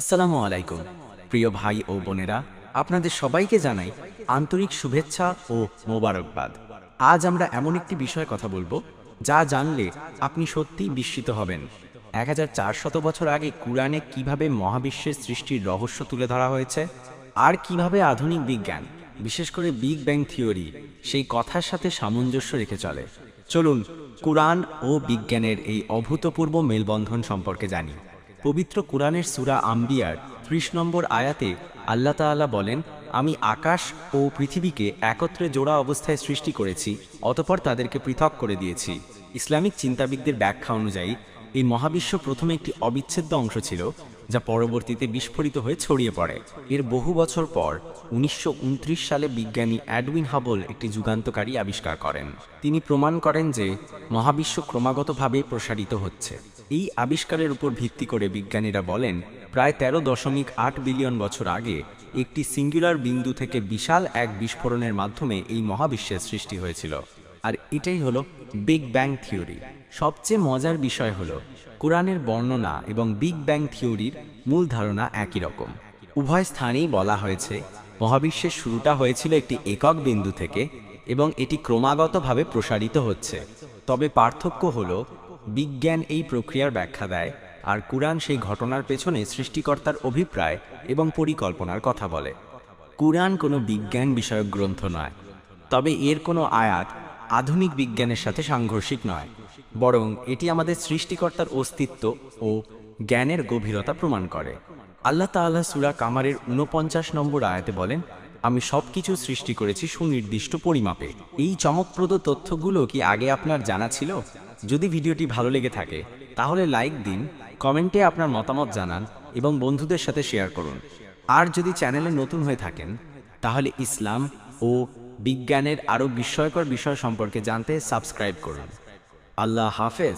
আসসালামু আলাইকুম। প্রিয় ভাই ও বোনেরা, আপনাদের সবাইকে জানাই আন্তরিক শুভেচ্ছা ও মোবারকবাদ। আজ আমরা এমন একটি বিষয়ে কথা বলব, যা জানলে আপনি সত্যিই বিস্মিত হবেন। এক চারশত বছর আগে কুরআনে কীভাবে মহাবিশ্বের সৃষ্টির রহস্য তুলে ধরা হয়েছে, আর কীভাবে আধুনিক বিজ্ঞান, বিশেষ করে বিগ ব্যাং থিওরি, সেই কথার সাথে সামঞ্জস্য রেখে চলে। চলুন কুরআন ও বিজ্ঞানের এই অভূতপূর্ব মেলবন্ধন সম্পর্কে জানি। পবিত্র কোরআনের সুরা আম্বিয়ার ত্রিশ নম্বর আয়াতে আল্লাহ তাআলা বলেন, আমি আকাশ ও পৃথিবীকে একত্রে জোড়া অবস্থায় সৃষ্টি করেছি, অতপর তাদেরকে পৃথক করে দিয়েছি। ইসলামিক চিন্তাবিদদের ব্যাখ্যা অনুযায়ী, এই মহাবিশ্ব প্রথমে একটি অবিচ্ছেদ্য অংশ ছিল যা পরবর্তীতে বিস্ফোরিত হয়ে ছড়িয়ে পড়ে। এর বহু বছর পর উনিশশো উনত্রিশ সালে বিজ্ঞানী অ্যাডউইন হাবল একটি যুগান্তকারী আবিষ্কার করেন। তিনি প্রমাণ করেন যে মহাবিশ্ব ক্রমাগতভাবে প্রসারিত হচ্ছে। এই আবিষ্কারের উপর ভিত্তি করে বিজ্ঞানীরা বলেন, প্রায় তেরো দশমিক আট বিলিয়ন বছর আগে একটি সিঙ্গুলার বিন্দু থেকে বিশাল এক বিস্ফোরণের মাধ্যমে এই মহাবিশ্বের সৃষ্টি হয়েছিল। আর এটাই হলো বিগ ব্যাং থিওরি। সবচেয়ে মজার বিষয় হল, কোরআনের বর্ণনা এবং বিগ ব্যাং থিওরির মূল ধারণা একই রকম। উভয় স্থানেই বলা হয়েছে, মহাবিশ্বের শুরুটা হয়েছিল একটি একক বিন্দু থেকে এবং এটি ক্রমাগতভাবে প্রসারিত হচ্ছে। তবে পার্থক্য হল, বিজ্ঞান এই প্রক্রিয়ার ব্যাখ্যা দেয় আর কুরআন সেই ঘটনার পেছনে সৃষ্টিকর্তার অভিপ্রায় এবং পরিকল্পনার কথা বলে। কুরআন কোনো বিজ্ঞান বিষয়ক গ্রন্থ নয়, তবে এর কোনো আয়াত আধুনিক বিজ্ঞানের সাথে সাংঘর্ষিক নয়, বরং এটি আমাদের সৃষ্টিকর্তার অস্তিত্ব ও জ্ঞানের গভীরতা প্রমাণ করে। আল্লাহ তাআলা সুরা কামারের উনপঞ্চাশ নম্বর আয়াতে বলেন, আমি সব কিছু সৃষ্টি করেছি সুনির্দিষ্ট পরিমাপে। এই চমকপ্রদ তথ্যগুলো কি আগে আপনার জানা ছিল? যদি ভিডিওটি ভালো লেগে থাকে, তাহলে লাইক দিন, কমেন্টে আপনার মতামত জানান এবং বন্ধুদের সাথে শেয়ার করুন। আর যদি চ্যানেলে নতুন হয়ে থাকেন, তাহলে ইসলাম ও বিজ্ঞানের আরও বিস্ময়কর বিষয় সম্পর্কে জানতে সাবস্ক্রাইব করুন। আল্লাহ হাফেজ।